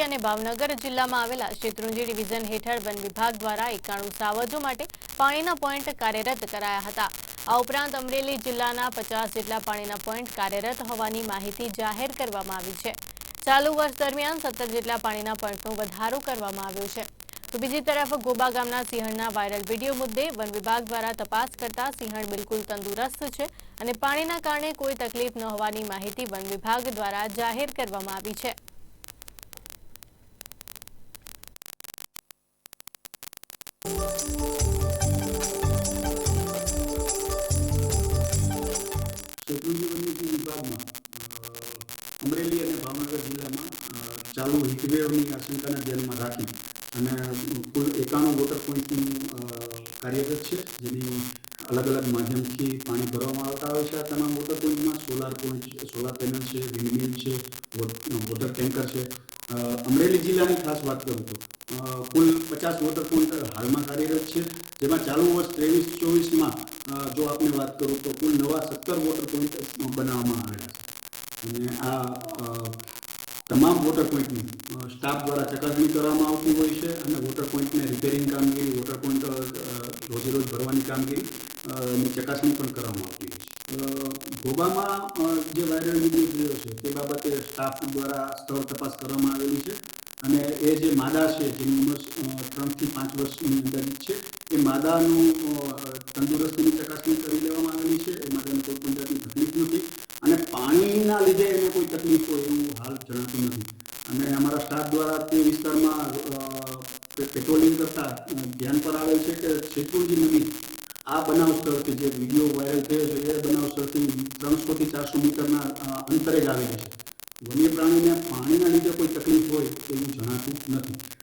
અમરેલી અને ભાવનગર જિલ્લામાં આવેલા શેત્રુંજી ડિવિઝન હેઠળ વન વિભાગ દ્વારા એકાણું સાવજો માટે પાણીના પોઈન્ટ કાર્યરત કરાયા હતા. આ ઉપરાંત અમરેલી જિલ્લાના પચાસ જેટલા પાણીના પોઈન્ટ કાર્યરત હોવાની માહિતી જાહેર કરવામાં આવી છે. ચાલુ વર્ષ દરમિયાન સત્તર જેટલા પાણીના પોઈન્ટનો વધારો કરવામાં આવ્યો છે. તો બીજી તરફ ગોબા ગામના સિંહણના વાયરલ વીડિયો મુદ્દે વન વિભાગ દ્વારા તપાસ કરતા સિંહણ બિલકુલ તંદુરસ્ત છે અને પાણીના કારણે કોઈ તકલીફ ન હોવાની માહિતી વન વિભાગ દ્વારા જાહેર કરવામાં આવી છે. શેત્રુંજી વન્યજીવ વિભાગમાં અમરેલી અને ભાવનગર જિલ્લામાં ચાલુ હીટવેવની આશંકાને ધ્યાનમાં રાખી અને કુલ એકાણું વોટર પોઈન્ટનું કાર્યરત છે, જેની અલગ અલગ માધ્યમથી પાણી ભરવામાં આવતા હોય છે આ તમામ વોટર પોઈન્ટમાં. સોલાર પોઈન્ટ છે, સોલાર પેનલ છે, વિન્ડમિલ છે વોટર ટેન્કર છે. અમરેલી જિલ્લાની ખાસ વાત કરું તો કુલ પચાસ વોટર પોઈન્ટ હાલમાં કાર્યરત છે. જેમાં ચાલુ વર્ષ ત્રેવીસ ચોવીસમાં જો આપણે વાત કરું તો કુલ નવા સત્તર વોટર પોઈન્ટ બનાવવામાં આવેલા છે. અને આ તમામ વોટર પોઈન્ટની સ્ટાફ દ્વારા ચકાસણી કરવામાં આવતી હોય છે અને વોટર પોઈન્ટને રિપેરિંગ કામગીરી વોટર પોઈન્ટ રોજેરોજ રોજે રોજ ભરવાની કામગીરી ચકાસણી પણ કરવામાં આવતી હોય છે. અ, ગોબામાં જે વાયરલ વીડિયો થયો છે તે બાબતે સ્ટાફ દ્વારા સ્થળ તપાસ કરવામાં આવેલી છે અને એ જે માદા છે જેની ઉંમર ત્રણથી પાંચ વર્ષની અંદાજિત છે એ માદાનું તંદુરસ્તીની ચકાસણી કરી લેવામાં આવેલી છે. એ માદાને કોઈ પણ જાતની તકલીફ નથી. અને પાણીના લીધે એને કોઈ તકલીફ હોય એવું હાલ જણાતું નથી. અને અમારા સ્ટાફ દ્વારા તે વિસ્તારમાં પેટ્રોલિંગ કરતા ધ્યાન પર આવેલ છે કે શેત્રુંજી નદી, આ બનાવ સ્થળથી જે વીડિયો વાયરલ થયો છે, એ બનાવ સ્થળથી ત્રણસોથી ચારસો મીટરના અંતરે જ આવેલી છે. વન્ય પ્રાણીને પાણીના લીધે કોઈ તકલીફ હોય એવું જણાતું નથી.